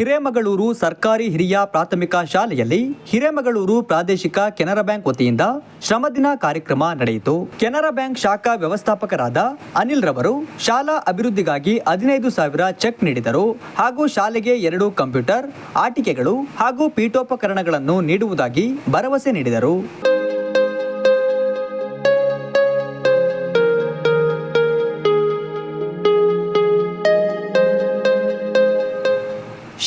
ಹಿರೇಮಗಳೂರು ಸರ್ಕಾರಿ ಹಿರಿಯ ಪ್ರಾಥಮಿಕ ಶಾಲೆಯಲ್ಲಿ ಹಿರೇಮಗಳೂರು ಪ್ರಾದೇಶಿಕ ಕೆನರಾ ಬ್ಯಾಂಕ್ ವತಿಯಿಂದ ಶ್ರಮದಿನ ಕಾರ್ಯಕ್ರಮ ನಡೆಯಿತು. ಕೆನರಾ ಬ್ಯಾಂಕ್ ಶಾಖಾ ವ್ಯವಸ್ಥಾಪಕರಾದ ಅನಿಲ್ ರವರು ಶಾಲಾ ಅಭಿವೃದ್ಧಿಗಾಗಿ ಹದಿನೈದು ಸಾವಿರ ಚೆಕ್ ನೀಡಿದರು. ಹಾಗೂ ಶಾಲೆಗೆ ಎರಡು ಕಂಪ್ಯೂಟರ್, ಆಟಿಕೆಗಳು ಹಾಗೂ ಪೀಠೋಪಕರಣಗಳನ್ನು ನೀಡುವುದಾಗಿ ಭರವಸೆ ನೀಡಿದರು.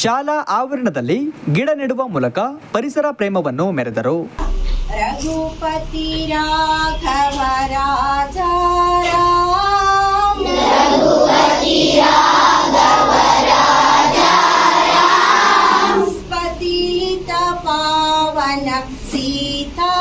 ಶಾಲಾ ಆವರಣದಲ್ಲಿ ಗಿಡ ನೆಡುವ ಮೂಲಕ ಪರಿಸರ ಪ್ರೇಮವನ್ನು ಮೆರೆದರು. ರಘುಪತಿ ರಾಘವ ರಾಜ ರಘುಪತಿ ರಾಘವ ಪಾವನ ಸೀತಾ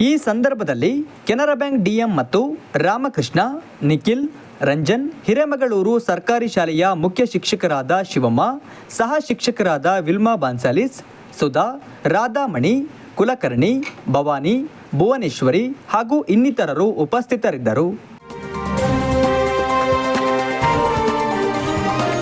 ಈ ಸಂದರ್ಭದಲ್ಲಿ ಕೆನರಾ ಬ್ಯಾಂಕ್ ಡಿಎಂ ಮತ್ತು ರಾಮಕೃಷ್ಣ, ನಿಖಿಲ್, ರಂಜನ್, ಹಿರೇಮಗಳೂರು ಸರ್ಕಾರಿ ಶಾಲೆಯ ಮುಖ್ಯ ಶಿಕ್ಷಕರಾದ ಶಿವಮ್ಮ, ಸಹ ಶಿಕ್ಷಕರಾದ ವಿಲ್ಮಾ ಬಾನ್ಸಾಲಿಸ್, ಸುಧಾ, ರಾಧಾಮಣಿ, ಕುಲಕರ್ಣಿ, ಭವಾನಿ, ಭುವನೇಶ್ವರಿ ಹಾಗೂ ಇನ್ನಿತರರು ಉಪಸ್ಥಿತರಿದ್ದರು.